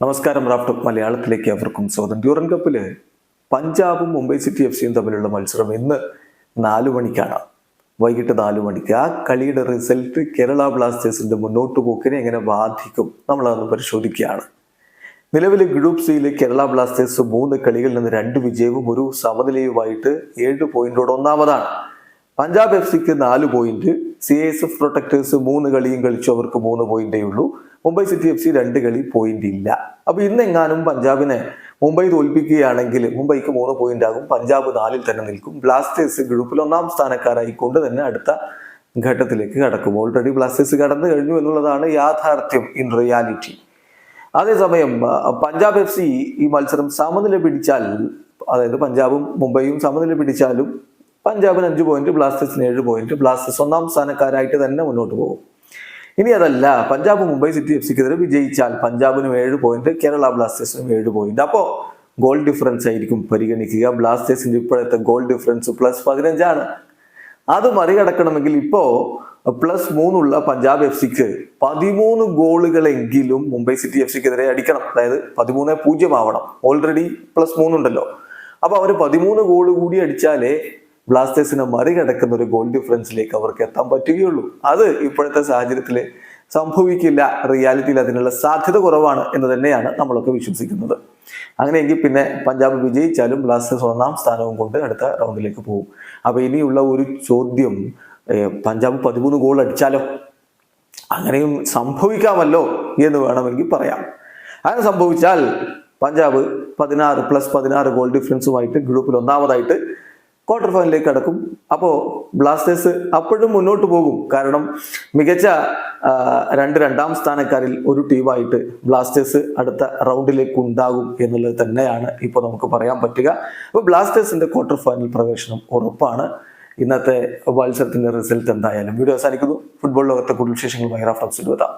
നമസ്കാരം റാഫ്റ്റ് മലയാളത്തിലേക്ക് അവർക്കും സ്വാഗതം. ഡ്യൂറൻ കപ്പിൽ പഞ്ചാബും മുംബൈ സിറ്റി എഫ് സിയും തമ്മിലുള്ള മത്സരം ഇന്ന് നാലു മണിക്കാണ്. വൈകിട്ട് നാലു മണിക്ക്. ആ കളിയുടെ റിസൾട്ട് കേരള ബ്ലാസ്റ്റേഴ്സിന്റെ മുന്നോട്ട് പോക്കിനെ എങ്ങനെ ബാധിക്കും നമ്മളതൊന്ന് പരിശോധിക്കുകയാണ്. നിലവിൽ ഗ്രൂപ്പ് സിയിലെ കേരള ബ്ലാസ്റ്റേഴ്സ് മൂന്ന് കളികളിൽ നിന്ന് രണ്ട് വിജയവും ഒരു സമനിലയുമായിട്ട് ഏഴ് പോയിന്റോട് ഒന്നാമതാണ്. പഞ്ചാബ് എഫ് സിക്ക് നാല് point C S F protectors മൂന്ന് കളിയും കളിച്ചു അവർക്ക് മൂന്ന് പോയിന്റേ ഉള്ളൂ. മുംബൈ സിറ്റി എഫ് സി രണ്ട് കളി പോയിന്റ് ഇല്ല അപ്പൊ ഇന്നെങ്ങാനും പഞ്ചാബിനെ മുംബൈ തോൽപ്പിക്കുകയാണെങ്കിൽ മുംബൈക്ക് മൂന്ന് പോയിന്റ് ആകും പഞ്ചാബ് നാലിൽ തന്നെ നിൽക്കും. ബ്ലാസ്റ്റേഴ്സ് ഗ്രൂപ്പിൽ ഒന്നാം സ്ഥാനക്കാരായിക്കൊണ്ട് തന്നെ അടുത്ത ഘട്ടത്തിലേക്ക് കടക്കും. ഓൾറെഡി ബ്ലാസ്റ്റേഴ്സ് കടന്നു കഴിഞ്ഞു എന്നുള്ളതാണ് യാഥാർത്ഥ്യം ഇൻ റിയാലിറ്റി അതേസമയം പഞ്ചാബ് എഫ് സി ഈ മത്സരം സമനില പിടിച്ചാൽ അതായത് പഞ്ചാബും മുംബൈയും സമനില പിടിച്ചാലും പഞ്ചാബിന് അഞ്ച് പോയിന്റ് ബ്ലാസ്റ്റേഴ്സിന് ഏഴ് പോയിന്റ് ബ്ലാസ്റ്റേഴ്സ് ഒന്നാം സ്ഥാനക്കാരായിട്ട് തന്നെ മുന്നോട്ട് പോകും. ഇനി അതല്ല പഞ്ചാബ് മുംബൈ സിറ്റി എഫ് സിക്കെതിരെ വിജയിച്ചാൽ പഞ്ചാബിനും ഏഴ് പോയിന്റ് കേരള ബ്ലാസ്റ്റേഴ്സിനും ഏഴ് പോയിന്റ് അപ്പോൾ ഗോൾ ഡിഫറൻസ് ആയിരിക്കും പരിഗണിക്കുക. ബ്ലാസ്റ്റേഴ്സിന്റെ ഇപ്പോഴത്തെ ഗോൾ ഡിഫറൻസ് പ്ലസ് പതിനഞ്ചാണ്. അത് മറികടക്കണമെങ്കിൽ ഇപ്പോ പ്ലസ് മൂന്നുള്ള പഞ്ചാബ് എഫ് സിക്ക് പതിമൂന്ന് ഗോളുകളെങ്കിലും മുംബൈ സിറ്റി എഫ് സിക്കെതിരെ അടിക്കണം. അതായത് പതിമൂന്ന് പൂജ്യം ആവണം. ഓൾറെഡി പ്ലസ് മൂന്നുണ്ടല്ലോ. അപ്പൊ അവർ പതിമൂന്ന് ഗോൾ കൂടി അടിച്ചാലേ ബ്ലാസ്റ്റേഴ്സിനെ മറികടക്കുന്ന ഒരു ഗോൾ ഡിഫറൻസിലേക്ക് അവർക്ക് എത്താൻ പറ്റുകയുള്ളൂ. അത് ഇപ്പോഴത്തെ സാഹചര്യത്തിൽ സംഭവിക്കില്ല. റിയാലിറ്റിയിൽ അതിനുള്ള സാധ്യത കുറവാണ് എന്ന് തന്നെയാണ് നമ്മളൊക്കെ വിശ്വസിക്കുന്നത്. അങ്ങനെയെങ്കിൽ പിന്നെ പഞ്ചാബ് വിജയിച്ചാലും ബ്ലാസ്റ്റേഴ്സ് ഒന്നാം സ്ഥാനവും കൊണ്ട് അടുത്ത റൗണ്ടിലേക്ക് പോകും. അപ്പൊ ഇനിയുള്ള ഒരു ചോദ്യം പഞ്ചാബ് പതിമൂന്ന് ഗോൾ അടിച്ചാലോ? അങ്ങനെയും സംഭവിക്കാമല്ലോ എന്ന് വേണമെങ്കിൽ പറയാം. അങ്ങനെ സംഭവിച്ചാൽ പഞ്ചാബ് പതിനാറ് പ്ലസ് പതിനാറ് ഗോൾ ഡിഫറൻസുമായിട്ട് ഗ്രൂപ്പിൽ ഒന്നാമതായിട്ട് ക്വാർട്ടർ ഫൈനലിലേക്ക് കടക്കും. അപ്പോൾ ബ്ലാസ്റ്റേഴ്സ് അപ്പോഴും മുന്നോട്ട് പോകും. കാരണം മികച്ച രണ്ട് രണ്ടാം സ്ഥാനക്കാരിൽ ഒരു ടീമായിട്ട് ബ്ലാസ്റ്റേഴ്സ് അടുത്ത റൗണ്ടിലേക്ക് ഉണ്ടാകും എന്നുള്ളത് തന്നെയാണ് ഇപ്പോൾ നമുക്ക് പറയാൻ പറ്റുക. അപ്പോൾ ബ്ലാസ്റ്റേഴ്സിന്റെ ക്വാർട്ടർ ഫൈനൽ പ്രവേശനം ഉറപ്പാണ്. ഇന്നത്തെ മത്സരത്തിന്റെ റിസൾട്ട് എന്തായാലും വീഡിയോ അവസാനിക്കുന്നു. ഫുട്ബോൾ ലോകത്തെ കൂടുതൽ വിശേഷങ്ങൾ ഫ്ലക്സിൽ എത്താം